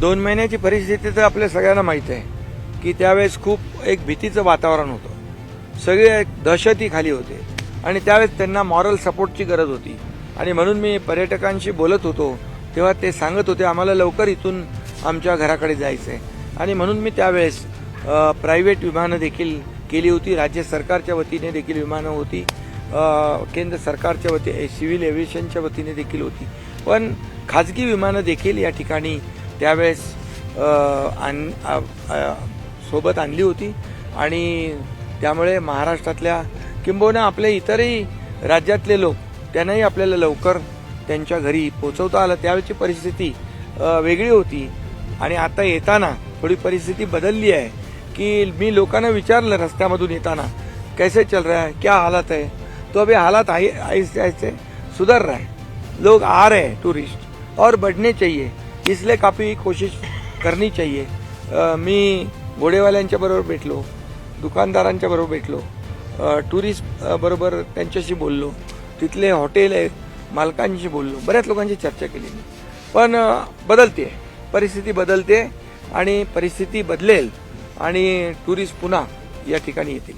दोन महिन्याची परिस्थिती तर आपल्या सगळ्यांना माहीत आहे की त्यावेळेस खूप एक भीतीचं वातावरण होतं. सगळे दहशतीखाली दहशती खाली होते आणि त्यावेळेस त्यांना मॉरल सपोर्टची गरज होती. आणि म्हणून मी पर्यटकांशी बोलत होतो तेव्हा ते सांगत होते आम्हाला लवकर इथून आमच्या घराकडे जायचं आहे आणि म्हणून मी त्यावेळेस प्रायव्हेट विमानं देखील केली होती. राज्य सरकारच्या वतीने देखील विमानं होती. केंद्र सरकारच्या वती सिव्हिल एव्हिएशनच्या वतीने देखील होती. पण खाजगी विमानं देखील या ठिकाणी त्यावेळेस आण- सोबत आणली होती. आणि त्यामुळे महाराष्ट्रातल्या किंबहुना आपले इतरही राज्यातले लोक त्यांनाही आपल्याला लवकर त्यांच्या घरी पोचवता आलं. त्यावेळची परिस्थिती वेगळी होती. आणि आता येताना थोडी परिस्थिती बदलली आहे की मी लोकांना विचारलं रस्त्यामधून येताना कैसे चल रहा है? क्या हालत है? तो अभी हालात आहे ऐसे ऐसे सुधर रहा है. लोग आ रहे हैं टूरिस्ट और बढ़ने चाहिए. इसलिए काफ़ी कोशिश करनी चाहिए। मी घोडेवाल्यांच्या बरोबर भेटलो दुकानदारांच्या बरोबर भेटलो टुरिस्ट बरोबर त्यांच्याशी बोललो तिथले हॉटेल आहे मालकांशी बोललो बऱ्याच लोकांची चर्चा केली मी. पण बदलते परिस्थिती बदलते आणि परिस्थिती बदलेल आणि टुरिस्ट पुन्हा या ठिकाणी येतील.